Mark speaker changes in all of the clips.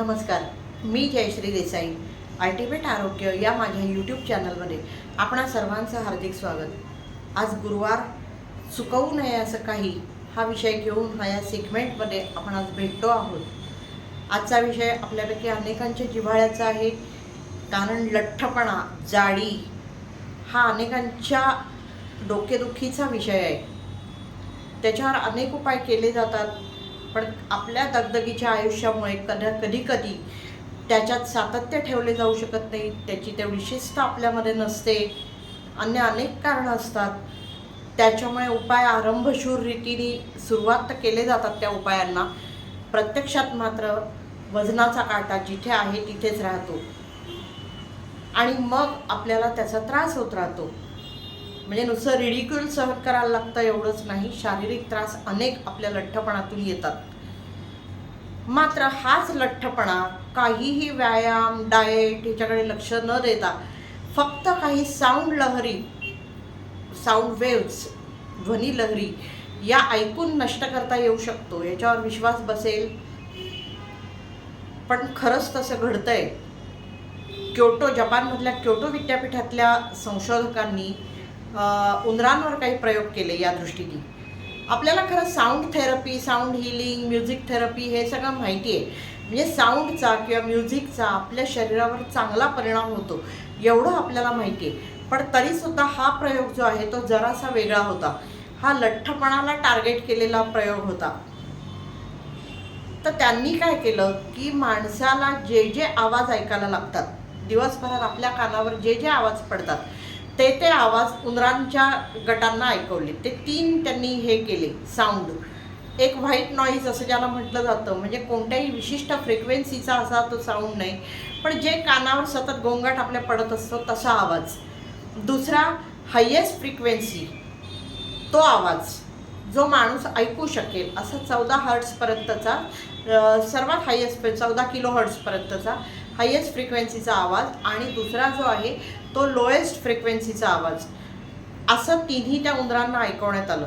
Speaker 1: नमस्कार मी जयश्री देसाई अल्टिमेट आरोग्य या माझ्या यूट्यूब चॅनलमध्ये आपणा सर्वांचं हार्दिक स्वागत. आज गुरुवार चुकवू नये असं काही हा विषय घेऊन हा या सेगमेंटमध्ये आपण आज भेटतो आहोत. आजचा विषय आपल्यापैकी अनेकांच्या जिव्हाळ्याचा आहे. कारण लठ्ठपणा जाडी हा अनेकांच्या डोकेदुखीचा विषय आहे. त्याच्यावर अनेक उपाय केले जातात. पण आपल्या दगदगीच्या आयुष्यामुळे कधी कधी कधी त्याच्यात सातत्य ठेवले जाऊ शकत नाही त्याची तेवढी शिस्त आपल्यामध्ये नसते. अन्य अनेक कारणं असतात. त्याच्यामुळे उपाय आरंभशूर रीतीने सुरुवात तर केले जातात त्या उपायांना. प्रत्यक्षात मात्र वजनाचा काटा जिथे आहे तिथेच राहतो. आणि मग आपल्याला त्याचा त्रास होत राहतो. म्हणजे नुसतं रिडिक्युल सहन करायला लागतं एवढंच नाही. शारीरिक त्रास अनेक आपल्या लठ्ठपणातून येतात. मात्र हाच लठ्ठपणा काहीही व्यायाम डाएट ह्याच्याकडे लक्ष न देता फक्त काही साऊंड लहरी साऊंड वेव्स ध्वनी लहरी या ऐकून नष्ट करता येऊ शकतो. याच्यावर विश्वास बसेल. पण खरंच तसं घडतंय. क्योटो जपानमधल्या क्योटो विद्यापीठातल्या संशोधकांनी उंदरांवर काही प्रयोग केले या दृष्टीने. आपल्याला खरं sound therapy sound healing music therapy हे सगळं माहिती आहे. म्हणजे साऊंडचा किंवा म्युझिकचा आपल्या शरीरावर चांगला परिणाम होतो एवढं आपल्याला माहिती आहे. पण तरीसुद्धा हा प्रयोग जो आहे तो जरासा वेगळा होता. हा लठ्ठपणाला टार्गेट केलेला प्रयोग होता. तर त्यांनी काय केलं की माणसाला जे जे आवाज ऐकायला लागतात दिवसभरात आपल्या कानावर जे जे आवाज पडतात ते ते आवाज उंदरांच्या गटांना ऐकवले. ते तीन त्यांनी हे केले साऊंड एक व्हाईट नॉईज असं ज्याला म्हटलं जातं म्हणजे कोणत्याही विशिष्ट फ्रिक्वेन्सीचा असा तो साऊंड नाही. पण जे कानावर सतत गोंगाट आपल्या पडत असतो तसा आवाज. दुसरा हायेस्ट फ्रिक्वेन्सी तो आवाज. जो माणूस ऐकू शकेल असा चौदा हर्ट्सपर्यंतचा सर्वात हायेस्ट चौदा किलो हर्ट्सपर्यंतचा हायेस्ट फ्रिक्वेन्सीचा आवाज आणि दुसरा जो आहे तो लोएस्ट फ्रिक्वेन्सीचा आवाज. असं तिन्ही त्या उंदरांना ऐकवण्यात आलं.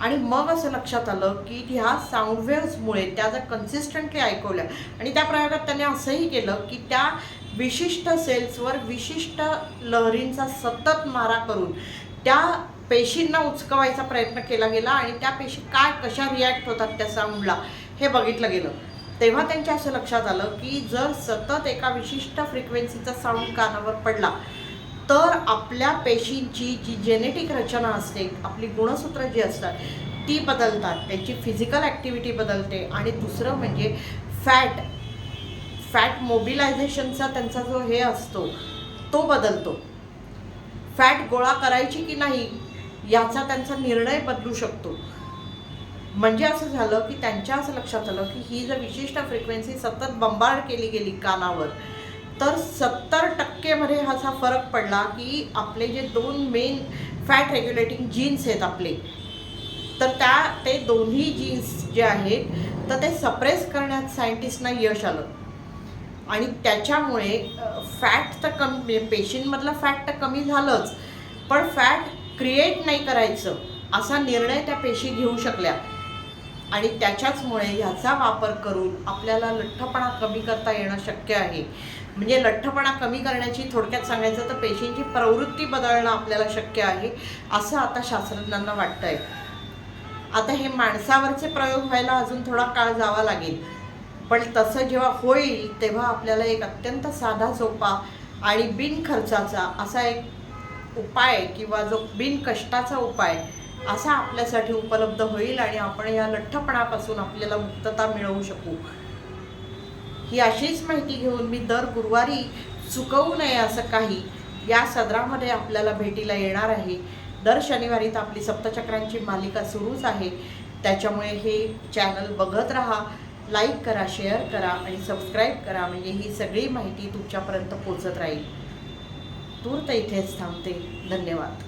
Speaker 1: आणि मग असं लक्षात आलं की ह्या साऊंडवेव्समुळे त्या जर कन्सिस्टंटली ऐकवल्या आणि त्या प्रयोगात त्याने असंही केलं की त्या विशिष्ट सेल्सवर विशिष्ट लहरींचा सतत मारा करून त्या पेशींना उचकवायचा प्रयत्न केला गेला आणि त्या पेशी काय कशा रिॲक्ट होतात त्या साऊंडला हे बघितलं गेलं. तेव्हा त्यांच्या असं लक्षात आलं की जर सतत एका विशिष्ट फ्रिक्वेन्सीचा साऊंड कानावर पडला तर आपल्या पेशींची जी जेनेटिक रचना असते आपली गुणसूत्र जी असतात ती बदलतात. त्यांची फिजिकल ॲक्टिव्हिटी बदलते आणि दुसरं म्हणजे फॅट फॅट मोबिलायझेशनचा त्यांचा जो हे असतो तो बदलतो. फॅट गोळा करायची की नाही याचा त्यांचा निर्णय बदलू शकतो. म्हणजे असं झालं की त्यांच्या असं लक्षात आलं की ही जर विशिष्ट फ्रिक्वेन्सी सतत बंबार्ड केली गेली कानावर तर सत्तर टक्केमध्ये असा फरक पडला की आपले जे दोन मेन फॅट रेग्युलेटिंग जीन्स आहेत आपले तर त्या ते दोन्ही जीन्स जे आहेत तर ते सप्रेस करण्यात सायंटिस्टना यश आलं. आणि त्याच्यामुळे फॅट तर कमी म्हणजे पेशींमधलं फॅट तर कमी झालंच पण फॅट क्रिएट नाही करायचं असा निर्णय त्या पेशी घेऊ शकल्या. आणि त्याच्याचमुळे ह्याचा वापर करून आपल्याला लठ्ठपणा कमी करता येणं शक्य आहे. म्हणजे लठ्ठपणा कमी करण्याची थोडक्यात सांगायचं तर पेशींची प्रवृत्ती बदलणं आपल्याला शक्य आहे असं आता शास्त्रज्ञांना वाटतंय. आता हे माणसावरचे प्रयोग व्हायला अजून थोडा काळ जावा लागेल. पण तसं जेव्हा होईल तेव्हा आपल्याला एक अत्यंत साधा सोपा आणि बिनखर्चाचा असा एक उपाय किंवा जो बिनकष्टाचा उपाय असा आपल्यासाठी उपलब्ध होईल आणि आपण या लठ्ठपणापासून आपल्याला मुक्तता मिळवू शकू. ही अशीच माहिती घेऊन मी दर गुरुवारी चुकवू नये असं काही या सदरामध्ये आपल्याला भेटीला येणार आहे. दर शनिवारी तर आपली सप्तचक्रांची मालिका सुरूच आहे. त्याच्यामुळे हे चॅनल बघत राहा लाईक करा शेअर करा आणि सबस्क्राईब करा. म्हणजे ही सगळी माहिती तुमच्यापर्यंत पोचत राहील. तूर्त इथेच थांबते. धन्यवाद.